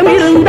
யாராச்சும்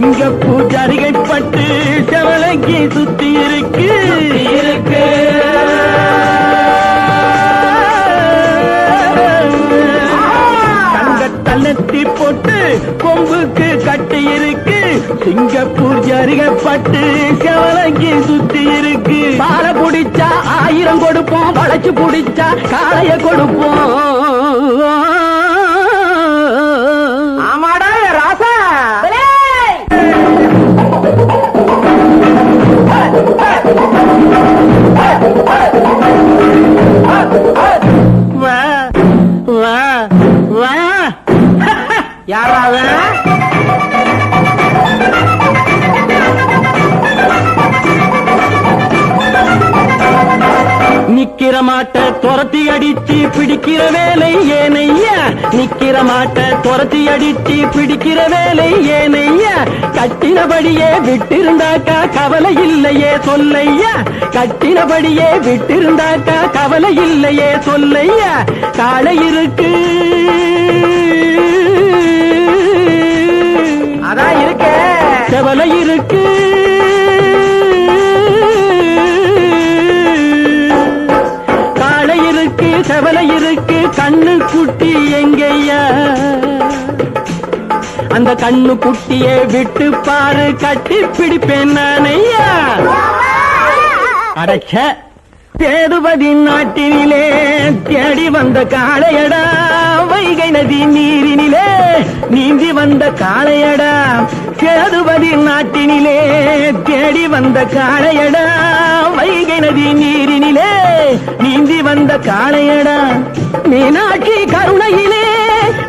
சிங்கப்பூ ஜரிகை பட்டு செவலைக்கு சுத்தி இருக்கு. இருக்கு. நெத்தி போட்டு கொம்புக்கு கட்டி இருக்கு. சிங்கப்பூர் ஜரிகப்பட்டு செவலைக்கு சுத்தி இருக்கு. பால புடிச்சா ஆயிரம் கொடுப்போம் வளைச்சு புடிச்சா காளைய கொடுப்போம். யாராவது நிக்கிற மாட்ட துரத்தி அடிச்சு பிடிக்கிற வேலை ஏனையா? நிக்கிற மாட்ட துரத்தி அடிச்சு பிடிக்கிற வேலை ஏனையா? கட்டினபடியே விட்டிருந்தாக்கா கவலை இல்லையே சொல்லையா? கட்டினபடியே விட்டிருந்தாக்கா கவலை இல்லையே சொல்லையா? காலை இருக்கு. அதான் இருக்க. செவலை இருக்கு. காலை இருக்கு செவலை இருக்கு. கண்ணு குட்டி எங்கய்யா அந்த கண்ணு குட்டியை விட்டு பாரு. கட்டி பிடிப்பேன் நானையா? அடைச்ச தேடுவதி நாட்டினிலே தேடி வந்த காளையடா வைகை நதி நீரினிலே நீந்தி வந்த காளையடா. தேடுவதி நாட்டினிலே தேடி வந்த காளையடா வைகை நதி நீரினிலே நீந்தி வந்த காளையடா. மீனாட்சி கருணையிலே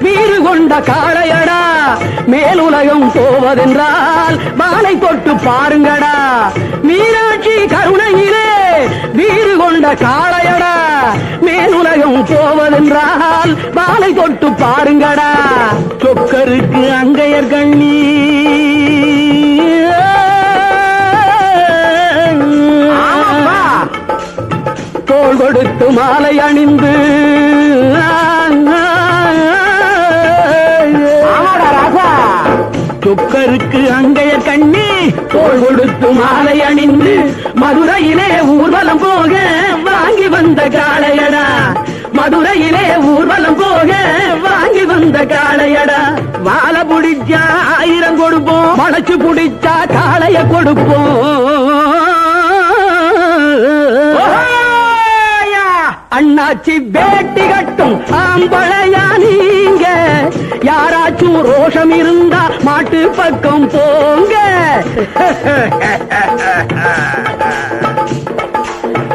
வீறு கொண்ட காளையடா. மேலுலகம் போவதென்றால் மாலை தொட்டு பாருங்கடா. மீனாட்சி கருணையிலே வீறு கொண்ட காளையடா. மேலுலகம் போவதென்றால் மாலை தொட்டு பாருங்கடா. சொக்கருக்கு அங்கையர் கண்ணி. தோள் கொடுத்து மாலை அணிந்து. துக்கருக்கு அங்கைய கண்ணி தோள் கொடுத்து மாலை அணிந்து மதுரையிலே ஊர்வலம் போக வாங்கி வந்த காளையடா. மதுரையிலே ஊர்வலம் போக வாங்கி வந்த காளையடா. மாலை புடிச்சா ஆயிரம் கொடுப்போம் வளைச்சு புடிச்சா காளைய கொடுப்போம். அண்ணாச்சி வேட்டி கட்டும் ஆம்பளையா நீங்க யாராச்சும் ரோஷம் இருந்தா மாட்டு பக்கம் போங்க.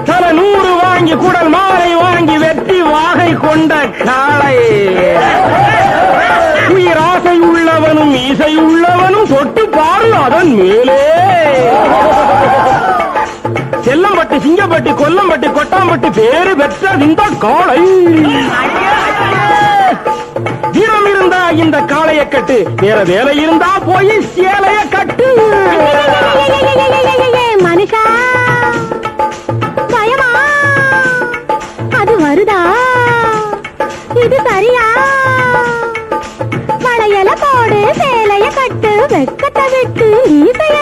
தலை நூறு வாங்கி குடல் மாலை வாங்கி வெட்டி வாகை கொண்ட காளை. உயிராசை உள்ளவனும் இசை உள்ளவனும் தொட்டு பாரு அதன் மேலே. செல்லம்பட்டு சிங்கப்பட்டு கொல்லம்பட்டு கொட்டாம்பட்டு பேரு பெற்ற இந்த காளை. இந்த காளைய கட்டு. வேற வேலை இருந்தா போய் சேலைய கட்டு. மனுஷா பயமா? அது வருதா? இது சரியா? வளையல போடு சேலைய கட்டு வெக்கத்தை விட்டு நீ செய்ய